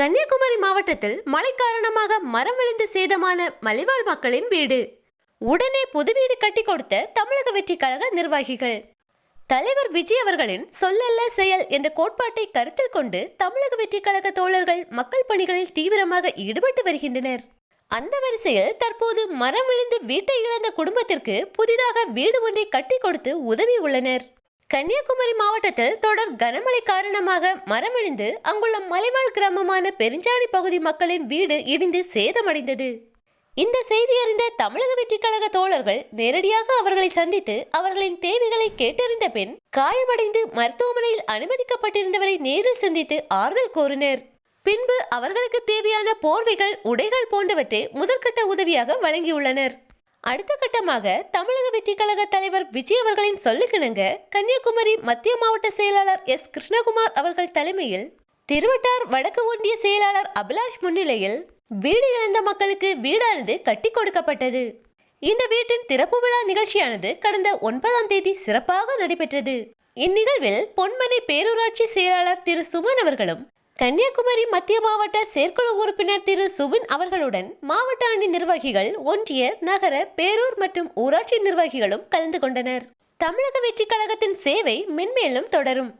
கன்னியாகுமரி மாவட்டத்தில் மழை காரணமாக மரம் விழுந்து சேதமான மலைவாழ் மக்களின் வீடு. உடனே புது வீடு கட்டி கொடுத்த தமிழக வெற்றி கழக நிர்வாகிகள். தலைவர் விஜய் அவர்களின் சொல்லல்ல செயல் என்ற கோட்பாட்டை கருத்தில் கொண்டு தமிழக வெற்றி கழக தோழர்கள் மக்கள் பணிகளில் தீவிரமாக ஈடுபட்டு வருகின்றனர். அந்த வரிசையில் தற்போது மரம் விழுந்து வீட்டை இழந்த குடும்பத்திற்கு புதிதாக வீடு ஒன்றை கட்டி கொடுத்து உதவி உள்ளனர். கன்னியாகுமரி மாவட்டத்தில் தொடர் கனமழை காரணமாக மரம் விழுந்து அங்குள்ள மலைவாழ் கிராமமான பெருஞ்சாணி பகுதி மக்களின் வீடு இடிந்து சேதமடைந்தது. இந்த செய்தி அறிந்த தமிழக வெற்றி கழக தோழர்கள் நேரடியாக அவர்களை சந்தித்து அவர்களின் தேவைகளை கேட்டறிந்த பின் காயமடைந்து மருத்துவமனையில் அனுமதிக்கப்பட்டிருந்தவரை நேரில் சந்தித்து ஆறுதல் கூறினர். பின்பு அவர்களுக்கு தேவையான போர்வைகள் உடைகள் போன்றவற்றை முதற்கட்ட உதவியாக வழங்கியுள்ளனர். அடுத்த கட்டமாக தமிழக வெற்றி கழக தலைவர் விஜய் அவர்களின் சொல்லுக்கிணங்க கன்னியாகுமரி மத்திய மாவட்ட செயலாளர் எஸ் கிருஷ்ணகுமார் அவர்கள் தலைமையில் திருவட்டார் வடக்கு ஒன்றிய செயலாளர் அபிலாஷ் முன்னிலையில் வீடு இழந்த மக்களுக்கு வீடானது கட்டி கொடுக்கப்பட்டது. இந்த வீட்டின் திறப்பு விழா நிகழ்ச்சியானது கடந்த ஒன்பதாம் தேதி சிறப்பாக நடைபெற்றது. இந்நிகழ்வில் பொன்மனை பேரூராட்சி செயலாளர் திரு சுமன் அவர்களும் கன்னியாகுமரி மத்திய மாவட்ட செயற்குழு உறுப்பினர் திரு. சுபின் அவர்களுடன் மாவட்ட அணி நிர்வாகிகள் ஒன்றிய நகர பேரூர் மற்றும் ஊராட்சி நிர்வாகிகளும் கலந்து கொண்டனர். தமிழக வெற்றி கழகத்தின் சேவை மென்மேலும் தொடரும்.